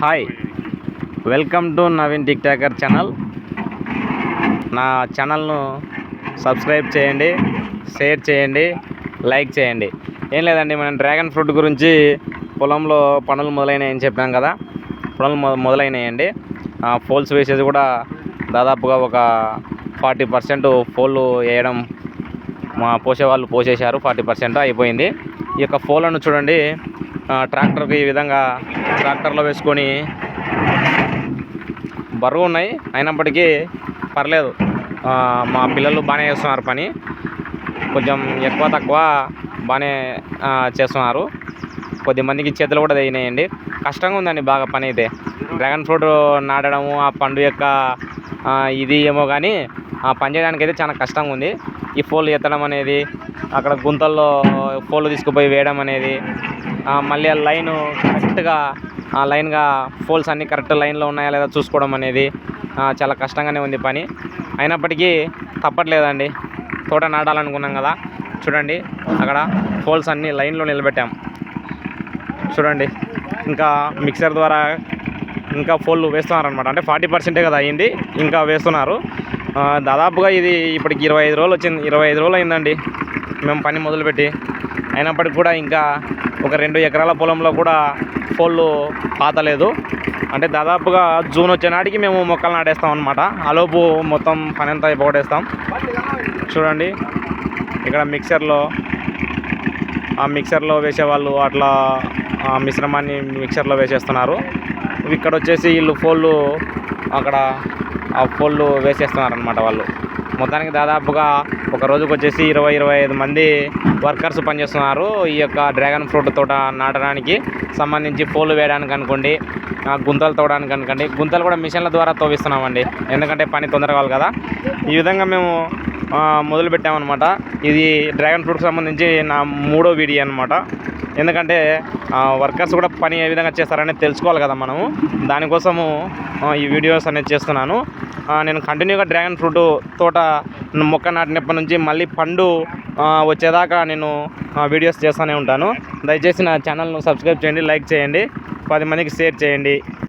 Hi. Welcome to Naveen tick talker channel. నా ఛానల్ను subscribe చేయండి షేర్ చేయండి లైక్ చేయండి. ఏం లేదండి మనం డ్రాగన్ ఫ్రూట్ గురించి పొలంలో పనులు మొదలైనాయని చెప్పాం కదా. పనులు మొ మొదలైనాయండి. ఫోల్స్ వేసేది కూడా దాదాపుగా ఒక ఫార్టీ పర్సెంట్ ఫోళ్ళు వేయడం మా పోసేవాళ్ళు పోసేశారు ఫార్టీ పర్సెంట్ అయిపోయింది. ఈ యొక్క ఫోన్లను చూడండి. ట్రాక్టర్కి ఈ విధంగా ట్రాక్టర్లో వేసుకొని బరువు ఉన్నాయి. అయినప్పటికీ పర్లేదు. మా పిల్లలు బాగానే చేస్తున్నారు పని. కొంచెం ఎక్కువ తక్కువ బాగానే చేస్తున్నారు. కొద్ది మందికి చేతులు కూడా తగినాయండి కష్టంగా ఉందండి బాగా పని అయితే. డ్రాగన్ ఫ్రూట్ నాటడము ఆ పండు యొక్క ఇది ఏమో కానీ ఆ పని చేయడానికి అయితే చాలా కష్టంగా ఉంది. ఈ ఫోన్లు ఎత్తడం అనేది అక్కడ గుంతల్లో ఫోన్లు తీసుకుపోయి వేయడం అనేది మళ్ళీ ఆ లైను కరెక్ట్గా ఆ లైన్గా ఫోల్స్ అన్నీ కరెక్ట్ లైన్లో ఉన్నాయా లేదా చూసుకోవడం అనేది చాలా కష్టంగానే ఉంది పని. అయినప్పటికీ తప్పట్లేదండి. తోట నాటాలనుకున్నాం కదా. చూడండి అక్కడ ఫోల్స్ అన్నీ లైన్లో నిలబెట్టాం. చూడండి ఇంకా మిక్సర్ ద్వారా ఇంకా ఫోన్లు వేస్తున్నారనమాట అంటే ఫార్టీ పర్సెంటే కదా అయింది ఇంకా వేస్తున్నారు. దాదాపుగా ఇది ఇప్పటికి ఇరవై ఐదు రోజులు వచ్చింది. ఇరవై ఐదు రోజులు అయిందండి. మేము పని మొదలుపెట్టి అయినప్పటికి కూడా ఇంకా ఒక రెండు ఎకరాల పొలంలో కూడా ఫోన్లు పాతలేదు. అంటే దాదాపుగా జూన్ వచ్చే నాటికి మేము మొక్కలు నాటేస్తాం అనమాట ఆలోపు మొత్తం పని అంతా పోగొట్టేస్తాం. చూడండి ఇక్కడ మిక్సర్లో ఆ మిక్సర్లో వేసేవాళ్ళు అట్లా ఆ మిశ్రమాన్ని మిక్సర్లో వేసేస్తున్నారు. ఇక్కడ వచ్చేసి వీళ్ళు ఫోళ్ళు అక్కడ ఆ ఫోళ్ళు వేసేస్తున్నారు అనమాట వాళ్ళు. మొత్తానికి దాదాపుగా ఒక రోజుకు వచ్చేసి ఇరవై ఇరవై ఐదు మంది వర్కర్స్ పనిచేస్తున్నారు ఈ యొక్క డ్రాగన్ ఫ్రూట్ తోట నాటడానికి సంబంధించి ఫోన్లు వేయడానికి అనుకోండి గుంతలు తోవడానికి అనుకోండి. గుంతలు కూడా మిషన్ల ద్వారా తోవిస్తున్నామండి. ఎందుకంటే పని తొందరగా కావాలి కదా. ఈ విధంగా మేము మొదలు పెట్టామన్నమాట. ఇది డ్రాగన్ ఫ్రూట్కి సంబంధించి నా మూడో వీడియో అనమాట ఎందుకంటే వర్కర్స్ కూడా పని ఏ విధంగా చేస్తారనేది తెలుసుకోవాలి కదా మనము. దానికోసము ఈ వీడియోస్ అనేది చేస్తున్నాను. నేను కంటిన్యూగా డ్రాగన్ ఫ్రూట్ తోట మొక్క నాటినప్పటి నుంచి మళ్ళీ పండు వచ్చేదాకా నేను వీడియోస్ చేస్తూనే ఉంటాను. దయచేసి నా ఛానల్ను సబ్స్క్రైబ్ చేయండి లైక్ చేయండి పది మందికి షేర్ చేయండి.